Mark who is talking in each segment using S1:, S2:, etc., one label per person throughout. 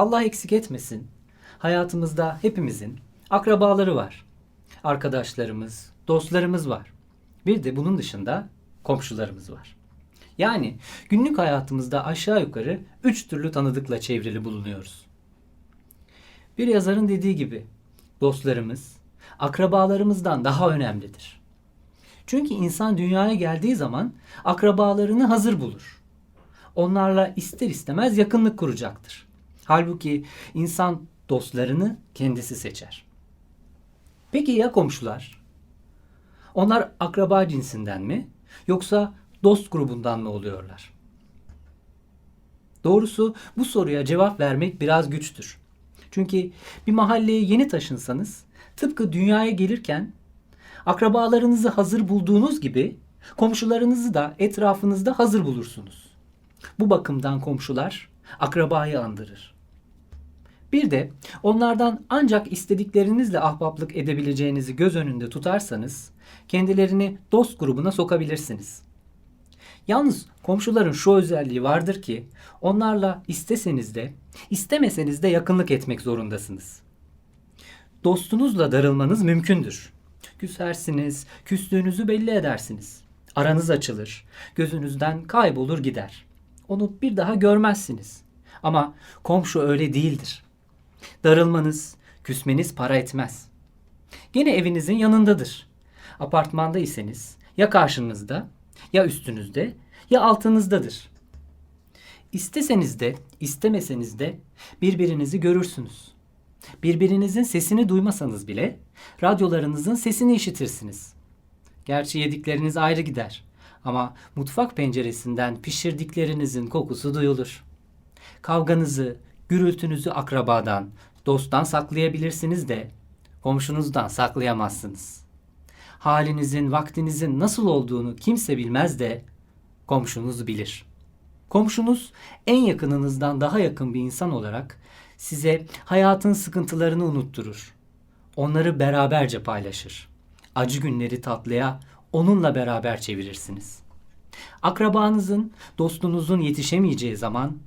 S1: Allah eksik etmesin. Hayatımızda hepimizin akrabaları var. Arkadaşlarımız, dostlarımız var. Bir de bunun dışında komşularımız var. Yani günlük hayatımızda aşağı yukarı üç türlü tanıdıkla çevrili bulunuyoruz. Bir yazarın dediği gibi dostlarımız akrabalarımızdan daha önemlidir. Çünkü insan dünyaya geldiği zaman akrabalarını hazır bulur. Onlarla ister istemez yakınlık kuracaktır. Halbuki insan dostlarını kendisi seçer. Peki ya komşular? Onlar akraba cinsinden mi yoksa dost grubundan mı oluyorlar? Doğrusu bu soruya cevap vermek biraz güçtür. Çünkü bir mahalleye yeni taşınsanız tıpkı dünyaya gelirken akrabalarınızı hazır bulduğunuz gibi komşularınızı da etrafınızda hazır bulursunuz. Bu bakımdan komşular akrabayı andırır. Bir de onlardan ancak istediklerinizle ahbaplık edebileceğinizi göz önünde tutarsanız kendilerini dost grubuna sokabilirsiniz. Yalnız komşuların şu özelliği vardır ki onlarla isteseniz de istemeseniz de yakınlık etmek zorundasınız. Dostunuzla darılmanız mümkündür. Küsersiniz, küstüğünüzü belli edersiniz. Aranız açılır, gözünüzden kaybolur gider. Onu bir daha görmezsiniz. Ama komşu öyle değildir. Darılmanız, küsmeniz para etmez. Gene evinizin yanındadır. Apartmanda iseniz ya karşınızda, ya üstünüzde, ya altınızdadır. İsteseniz de, istemeseniz de birbirinizi görürsünüz. Birbirinizin sesini duymasanız bile radyolarınızın sesini işitirsiniz. Gerçi yedikleriniz ayrı gider ama mutfak penceresinden pişirdiklerinizin kokusu duyulur. Kavganızı, gürültünüzü akrabadan, dosttan saklayabilirsiniz de komşunuzdan saklayamazsınız. Halinizin, vaktinizin nasıl olduğunu kimse bilmez de komşunuz bilir. Komşunuz en yakınınızdan daha yakın bir insan olarak size hayatın sıkıntılarını unutturur. Onları beraberce paylaşır. Acı günleri tatlıya onunla beraber çevirirsiniz. Akrabanızın, dostunuzun yetişemeyeceği zaman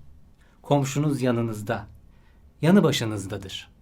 S1: komşunuz yanınızda, yanı başınızdadır.